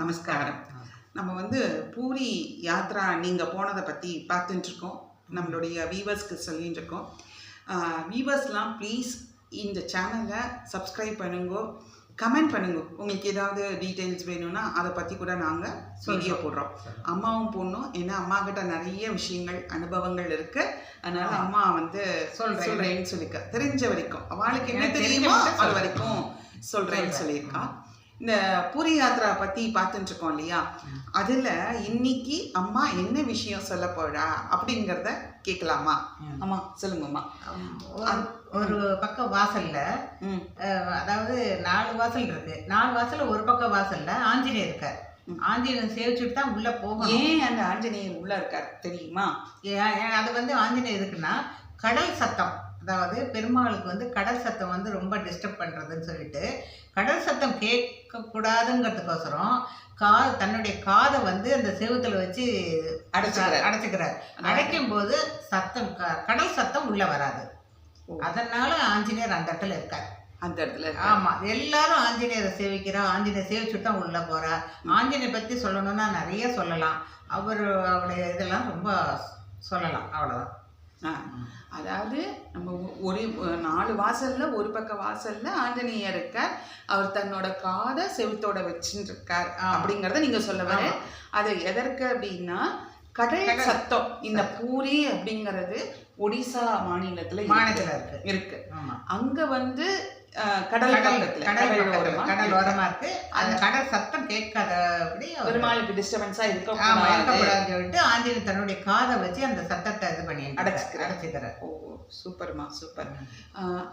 நமஸ்காரம். நம்ம வந்து பூரி யாத்ரா நீங்கள் போனதை பற்றி பார்த்துட்டு இருக்கோம் நம்மளுடைய வீவர்ஸ்க்கு சொல்லிட்டு இருக்கோம் வீவர்ஸ்லாம் ப்ளீஸ் இந்த சேனலை சப்ஸ்கிரைப் பண்ணுங்க. கமெண்ட் பண்ணுங்க. உங்களுக்கு ஏதாவது டீட்டெயில்ஸ் வேணும்னா அதை பற்றி கூட நாங்கள் வீடியோ போடுறோம். அம்மாவும் பொண்ணும் ஏன்னா அம்மா கிட்ட நிறைய விஷயங்கள் அனுபவங்கள் இருக்கு. அதனால அம்மா வந்து சொல்றேன். சொல்றேன்னு சொல்லியிருக்கா தெரிஞ்ச வரைக்கும். அவளுக்கு என்ன தெரியுமோ அது. வரைக்கும் சொல்றேன்னு சொல்றேன். சொல்லியிருக்கா. இந்த பூரி யாத்ரா பத்தி பார்த்துட்டு இருக்கோம் இல்லையா? அதுல இன்னைக்கு அம்மா என்ன விஷயம் சொல்ல போறா அப்படிங்கறத கேட்கலாமா. அம்மா சொல்லுங்கம்மா. ஒரு- பக்கம் வாசல்ல அதாவது நாலு வாசல் இருக்கு. நாலு வாசல்ல ஒரு பக்கம் வாசல்ல ஆஞ்சநேயர் இருக்கார். ஆஞ்சநேயர் சேவிச்சுட்டு தான் உள்ள போகணும். ஏன் அந்த ஆஞ்சநேயர் உள்ள இருக்கார் தெரியுமா? அது வந்து ஆஞ்சநேயர் இருக்குன்னா கடல் சத்தம். அதாவது பெருமாளுக்கு வந்து கடல் சத்தம் வந்து ரொம்ப டிஸ்டர்ப் பண்றதுன்னு சொல்லிட்டு கடல் சத்தம் கேட்க கூடாதுங்கிறதுக்கோசரம் கா தன்னுடைய காதை வந்து அந்த செவுத்துல வச்சு அடைச்சுக்கிறார். அடைச்சுக்கிறார். அடைக்கும் போது சத்தம் க- கடல் சத்தம் உள்ள வராது. அதனால ஆஞ்சநேயர் அந்த இடத்துல இருக்கார். அந்த இடத்துல. ஆமா எல்லாரும் ஆஞ்சநேயரை சேவிக்கிறா ஆஞ்சநேயர் சேவிச்சுட்டு தான் உள்ள போறா. ஆஞ்சநேயர் பத்தி சொல்லணும்னா நிறைய சொல்லலாம். அவர் அவருடைய இதெல்லாம் ரொம்ப சொல்லலாம் அவ்வளவுதான். ஆ. அதாவது நம்ம ஒரு நாலு வாசல்ல ஒரு பக்க வாசல்ல ஆஞ்சநேயர் இருக்கார் அவர் தன்னோட காதை செவுத்தோட வச்சுட்டு இருக்கார். அப்படிங்கறத நீங்க சொல்ல வர. அது எதற்கு அப்படின்னா கடல் சத்தம். இந்த பூரி அப்படிங்கிறது ஒடிசா மாநிலத்துல. மாநிலத்துல இருக்கு. இருக்கு. அங்க வந்து கடல் கடல் கடல் ஓரமா? இருக்கு. அந்த கடல் சத்தம் கேட்காதபடி பெருமாளுக்கு டிஸ்டர்பன்ஸா ஆமா இருக்க இருக்கக்கூடாதுன்னு சொல்லிட்டு ஆஞ்சநேயர் தன்னுடைய காதை வச்சு அந்த சத்தத்தை இது பண்ணி அடைச்சுக்கிறார். அடைச்சுக்கிறார். ஓ சூப்பர்மா சூப்பர்.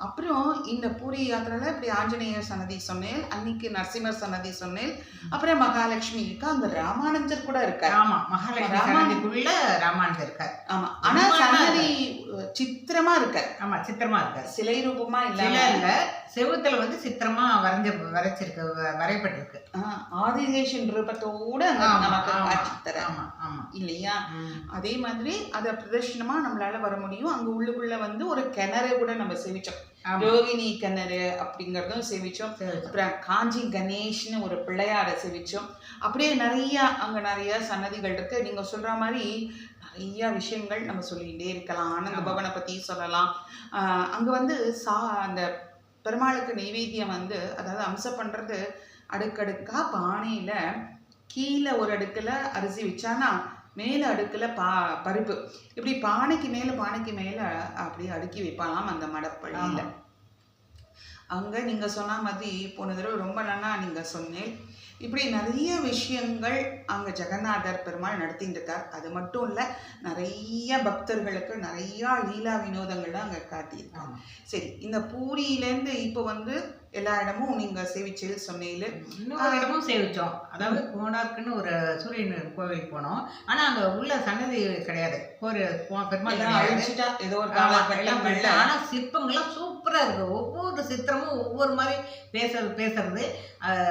அப்புறம் இந்த பூரி யாத்திரையில இப்படி ஆஞ்சநேயர் சன்னதி சொன்னேன் அன்னைக்கு நரசிம்மர் சன்னதி சொன்னேன் அப்புறம் மகாலட்சுமி இருக்கா? அங்க ராமானுஜர் கூட இருக்கார். ஆமா மகாலட்சுமி சன்னதிக்குள்ள ராமானந்தர் இருக்கார். ஆமா ஆனா சன்னதி சித்திரமா இருக்கார். ஆமா சித்திரமா இருக்கார். சிலை ரூபமா சில இல்லாம இல்ல. செவுத்துல வந்து சித்திரமா வரைஞ்ச வரைச்சிருக்கு வ- வரையப்பட்டிருக்கு. ஆஹ், ஆதிசேஷன் ரூபத்தோட நமக்கு ஆமா, ஆமா இல்லையா. அதே மாதிரி அதை பிரதர்ஷனமா நம்மளால வர முடியும். அங்க உள்ளுக்குள்ள வந்து ஒரு கிணறு கூட நம்ம சேவிச்சோம். ரோகிணி கிணறு அப்படிங்கறதும் சேவிச்சோம். அப்புறம் காஞ்சி கணேஷ்னு ஒரு பிள்ளையாரை சேவிச்சோம் அப்படியே நிறைய அங்க நிறைய சன்னதிகள் இருக்கு. நீங்க சொல்ற மாதிரி நிறைய விஷயங்கள் நம்ம சொல்லிகிட்டே இருக்கலாம். ஆனந்த. பவனை பத்தி சொல்லலாம். அங்க வந்து சா அந்த பெருமாளுக்கு நெய்வேத்தியம் வந்து அதாவது அம்சம் பண்ணுறது அடுக்கடுக்காக பானையில் கீழே ஒரு அடுக்கில் அரிசி வச்சானா மேலே அடுக்கில் பா பருப்பு. இப்படி பானைக்கு மேலே பானைக்கு மேலே அப்படியே அடுக்கி வைப்பாலாம் அந்த மடப்பள்ளியில. அங்க நீங்க சொன்ன மாதிரி போன தடவை ரொம்ப நல்லா நீங்க சொன்னேன். இப்படி நிறைய விஷயங்கள் அங்க ஜெகநாதர் பெருமாள் நடத்திட்டு இருக்கார் அது மட்டும் இல்ல நிறைய பக்தர்களுக்கு நிறைய லீலா வினோதங்கள்லாம் அங்க காட்டியிருக்காங்க. சரி இந்த பூரியிலேருந்து இப்போ வந்து எல்லா இடமும் நீங்க சேவிச்சல் சொன்னீங்க இன்னொரு இடமும் சேவிச்சோம். அதாவது கோனார்க்குன்னு ஒரு சூரியன் கோவில் போனோம். ஆனா அங்க உள்ள சன்னதி கிடையாது. ஒரு பெருமாள் ஏதோ ஒரு. ஆனா சிற்பங்கள்லாம் சூப்பரா இருக்கு. ஒவ்வொரு சித்திரமும் ஒவ்வொரு மாதிரி பேசுறது. பேசுறது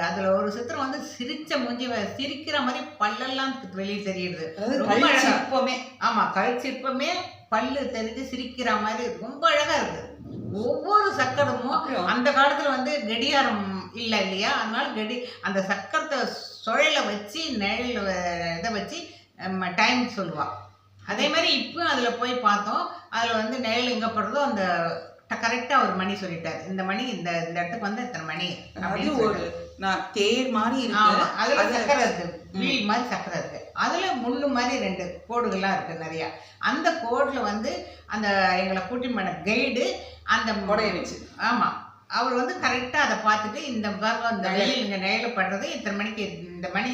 அதுல ஒரு சித்திரம் வந்து சிரிச்ச மூஞ்சி சிரிக்கிற மாதிரி பல்லெல்லாம் வெளியே தெரியுது. ரொம்ப. சிற்பமே. ஆமா கல் சிற்பமே பல்லு தெரிஞ்சு சிரிக்கிற மாதிரி ரொம்ப அழகா இருக்கு. ஒவ்வொரு சக்கரமும் அந்த காலத்துல வந்து கடியாரம் இல்ல இல்லையா? அதனால கடி அந்த சக்கரத்தை சுழல வச்சு நிழல் இதை வச்சு டைம் சொல்லுவா. அதே மாதிரி இப்போ அதுல போய் பார்த்தோம். அதுல வந்து நிழல் எங்க படுறதோ அந்த கரெக்டா ஒரு மணி சொல்லிட்டாரு. இந்த மணி இந்த இந்த இடத்துக்கு வந்து இத்தனை மணி அப்படின்னு ஒரு நான் தேர் மாதிரி இருக்கு. அதுல அது- சக்கரை இருக்கு வீல் மாதிரி சக்கரை இருக்கு அதுல முள்ளு மாதிரி ரெண்டு கோடுகள்லாம் இருக்கு நிறைய. அந்த கோடுல வந்து அந்த எங்களை கூட்டி பண்ண கைடு அந்த கொடைய வச்சு. ஆமா. அவர் வந்து கரெக்டா அதை பார்த்துட்டு இந்த பாகம் இந்த வெயில் இந்த நிழல படுறது இத்தனை மணிக்கு இந்த மணி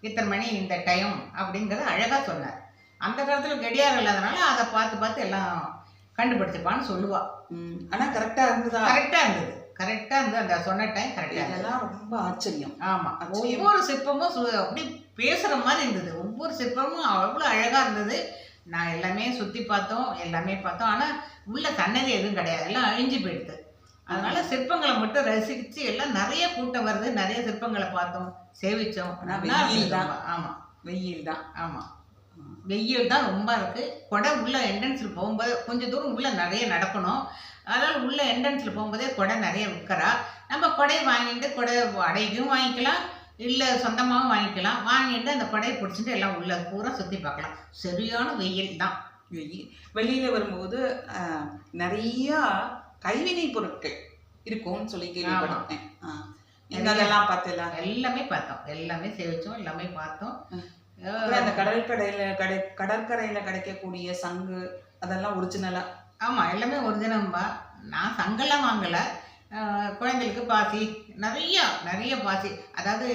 இத்தனை மணி இந்த டைம் அப்படிங்கறத அழகா சொன்னார். அந்த காலத்துல கடியாரம் இல்லாதனால அதை பார்த்து பார்த்து எல்லாம் கண்டுபிடிச்சிப்பான்னு சொல்லுவா. ம், ஆனா கரெக்டா இருந்ததா? கரெக்டா இருந்தது. கரெக்டா இருந்தது. அந்த சொன்ன டைம் கரெக்டா இருந்தது. இதெல்லாம் ரொம்ப ஆச்சரியம். ஆமா. ஆச்சரியம். ஒவ்வொரு சிற்பமும் அப்படி பேசுற மாதிரி இருந்தது. ஒவ்வொரு சிற்பமும் அவ்வளவு அழகா இருந்தது. நான் எல்லாமே சுத்தி பார்த்தோம் எல்லாமே பார்த்தோம். ஆனா உள்ள சன்னதி எதுவும் கிடையாது. எல்லாம் அழிஞ்சு போயிடுது. அதனால சிற்பங்களை மட்டும் ரசிச்சு எல்லாம் நிறைய கூட்டம் வருது. நிறைய சிற்பங்களை பார்த்தோம் சேவிச்சோம். நல்லா வெயில் தான். ரொம்ப. வெயில் தான் வெயில் ரொம்ப இருக்கு. கொடை உள்ள என்ட்ரன்ஸில் போகும்போது கொஞ்சம் தூரம் உள்ள நிறைய நடக்கணும். அதனால உள்ள என்ட்ரன்ஸில் போகும்போதே கொடை நிறைய விற்கிறா. நம்ம கொடையை வாங்கிட்டு கொடை அடைக்கும் வாங்கிக்கலாம். இல்லை சொந்தமாகவும் வாங்கிக்கலாம். வாங்கிட்டு அந்த கொடையை பிடிச்சிட்டு எல்லாம் உள்ள பூரா சுற்றி பார்க்கலாம். சரியான வெயில் தான் வெயி- வெளியில வரும்போது நிறைய கைவினை பொருட்கள் இருக்கும்னு சொல்லி கேள்விப்பட்டேன். அதெல்லாம் பார்த்தல எல்லாமே பார்த்தோம். எல்லாமே சேவிச்சோம். எல்லாமே பார்த்தோம். அப்புறம் அந்த கடற்கரையில கடை கடற்கரையில கிடைக்கக்கூடிய சங்கு அதெல்லாம் ஒரிஜினலா ஆமாம் எல்லாமே ஒரிஜினல்பா நான் சங்கெல்லாம் வாங்கலை. குழந்தைகளுக்கு பாசி நிறைய நிறைய பாசி. அதாவது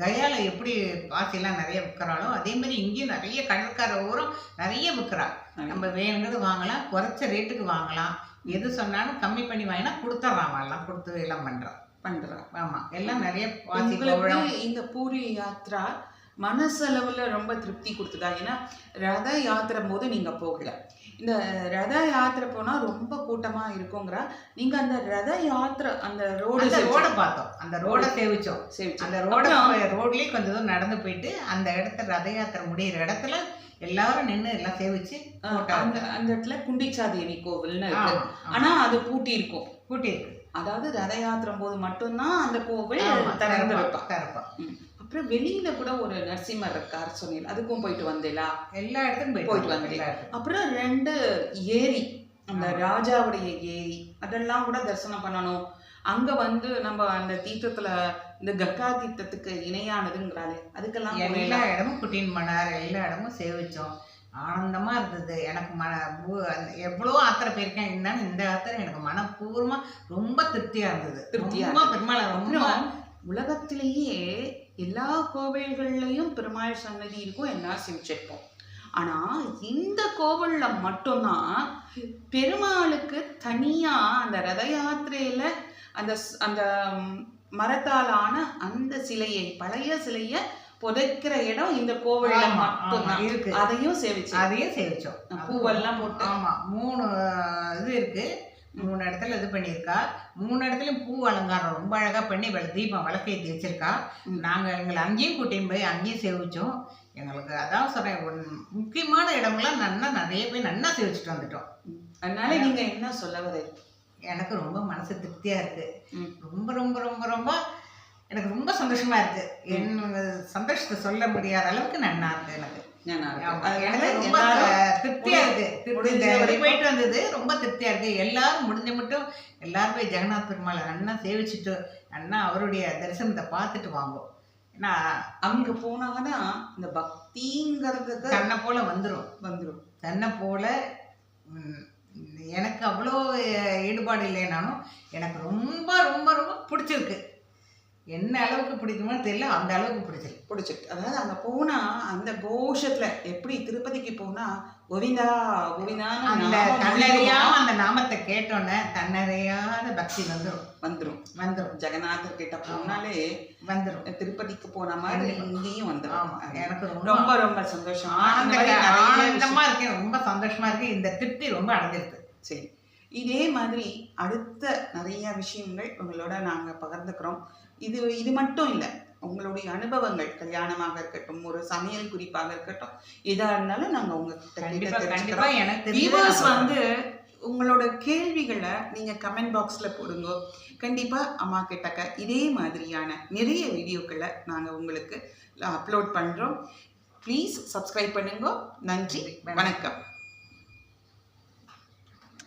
கயால எப்படி பாசிலாம் நிறைய விற்கிறாளோ அதே மாதிரி இங்கேயும் நிறைய கடற்கரை ஊரம் நிறைய விற்கிறா. நம்ம வேணுங்கிறது வாங்கலாம் குறைச்ச ரேட்டுக்கு வாங்கலாம். எது சொன்னாலும் கம்மி பண்ணி வாங்கினா கொடுத்துட்றான் எல்லாம் கொடுத்து எல்லாம் பண்ணுறான் பண்றா ஆமாம் எல்லாம் நிறைய பாசி இந்த பூரி யாத்ரா மனசளவுல ரொம்ப திருப்தி கொடுத்ததா? ஏன்னா ரத யாத்திரை போது நீங்க போகல. இந்த ரத யாத்திரை போனா ரொம்ப கூட்டமா இருக்குங்கிறா. நீங்க அந்த ரத யாத்திரை அந்த ரோடு ரோடை பார்த்தோம். அந்த ரோடை சேவிச்சோம். அந்த ரோட ரோட்லயே கொஞ்சம் தூரம் நடந்து போயிட்டு அந்த இடத்துல ரத யாத்திரை முடியிற இடத்துல எல்லாரும் நின்று எல்லாம் சேவிச்சு அந்த அந்த இடத்துல குண்டிச்சாதேவி கோவில்னு இருக்கு. ஆமா, ஆமா. ஆனா அது பூட்டி இருக்கும் கூட்டி இருக்கு அதாவது ரத யாத்திரை போது மட்டும்தான் அந்த கோவில் திறந்து வைப்பா. திறப்பா. அப்புறம் வெளியில கூட ஒரு நரசிம்மர் இருக்கார் சொன்னீங்க அதுக்கும் போயிட்டு வந்தேலா? எல்லா இடத்துக்கும் போயிட்டு இடத்துக்கும். அப்புறம் ரெண்டு ஏரி அந்த. ராஜாவுடைய ஏரி அதெல்லாம் கூட தரிசனம் பண்ணணும். அங்க வந்து நம்ம அந்த தீர்த்தத்துல இந்த கங்கா தீர்த்தத்துக்கு இணையானதுங்கிறாளே. அதுக்கெல்லாம் எல்லா இடமும் குட்டின் மணார் எல்லா இடமும் சேவிச்சோம். ஆனந்தமா இருந்தது. எனக்கு மன எவ்வளோ ஆத்திரை போயிருக்கேன் இருந்தாலும் இந்த ஆத்திரை எனக்கு மனப்பூர்வமா ரொம்ப திருப்தியா இருந்தது. திருப்தியா பெருமாளை ரொம்ப உலகத்திலேயே எல்லா கோவில்கள்லயும் பெருமாள் சன்னதி இருக்கும் எல்லாம் சிரிச்சிருப்போம் ஆனா இந்த கோவில்ல மட்டும்தான் பெருமாளுக்கு தனியா அந்த ரத யாத்திரையில அந்த அந்த ம், மரத்தால் ஆன அந்த சிலையை பழைய சிலைய புதைக்கிற இடம் இந்த கோவில்ல மட்டும்தான். இருக்கு. அதையும் சேவிச்சு அதையும் சேவிச்சோம். பூவெல்லாம் போட்டு. ஆமா மூணு இது இருக்கு. மூணு இடத்துல இது பண்ணியிருக்கா. மூணு இடத்துலயும் பூ அலங்காரம் ரொம்ப அழகா பண்ணி வெள தீபம் விளக்கேற்றி வச்சிருக்கா. ம். நாங்க எங்களை அங்கேயும் கூட்டின்னு போய் அங்கேயும் சேவிச்சோம். எங்களுக்கு அதான் சொல்றேன் ஒன்- முக்கியமான இடங்கள்லாம் நன்னா நிறைய போய் நன்னா சேவிச்சுட்டு வந்துட்டோம். அதனால நீங்க என்ன சொல்ல வர? எனக்கு ரொம்ப மனசு திருப்தியா இருக்கு. ம். ரொம்ப ரொம்ப ரொம்ப ரொம்ப எனக்கு ரொம்ப சந்தோஷமா இருக்கு. என் சந்தோஷத்தை சொல்ல முடியாத அளவுக்கு நன்னா இருக்கு எனக்கு. திருப்தியா இருக்கு. போயிட்டு வந்தது ரொம்ப திருப்தியா இருக்கு. எல்லாரும் முடிஞ்ச மட்டும் எல்லாரும் போய் ஜெகநாத் பெருமாளை நன்னா சேவிச்சுட்டு நன்னா அவருடைய தரிசனத்தை பார்த்துட்டு வாங்கும் ஏன்னா அங்க போனாங்கன்னா இந்த பக்திங்கிறதுக்கு தன்னை போல வந்துடும் வந்துடும் தன்னை போல எனக்கு அவ்வளோ ஈடுபாடு இல்லைனாலும் எனக்கு ரொம்ப ரொம்ப ரொம்ப பிடிச்சிருக்கு. என்ன அளவுக்கு பிடிக்குமோ தெரியல அந்த அளவுக்கு பிடிச்சிருக்கு. பிடிச்சிருக்கு. அதாவது அங்க போனா அந்த கோஷத்துல எப்படி திருப்பதிக்கு போனா கோவிந்தா கோவிந்தான்னு அந்த நாமம் தன்னறியாம அந்த நாமத்தை கேட்டோன்னே தன்னறியாத பக்தி வந்துடும் வந்துரும். வந்துடும் ஜெகநாதர் கிட்ட போனாலே வந்துடும் திருப்பதிக்கு போன மாதிரி இங்கேயும் வந்துரும். ஆமா. எனக்கு ரொம்ப ரொம்ப சந்தோஷம். ஆனந்தமா இருக்கேன் ரொம்ப சந்தோஷமா இருக்கு. இந்த திருப்தி ரொம்ப அடைஞ்சிருக்கு. சரி. இதே மாதிரி அடுத்த நிறைய விஷயங்கள் உங்களோட நாங்க பகிர்ந்துக்கிறோம். இது இது மட்டும் இல்லை. உங்களுடைய அனுபவங்கள் கல்யாணமாக இருக்கட்டும் ஒரு சமையல் குறிப்பாக இருக்கட்டும் எதா இருந்தாலும் நாங்க உங்ககிட்ட எனக்கு வந்து உங்களோட கேள்விகளை நீங்க கமெண்ட் பாக்ஸ்ல போடுங்க. கண்டிப்பா அம்மா கிட்டக்க இதே மாதிரியான நிறைய வீடியோக்களை நாங்க உங்களுக்கு அப்லோட் பண்றோம். ப்ளீஸ் சப்ஸ்கிரைப் பண்ணுங்க. நன்றி. வணக்கம்.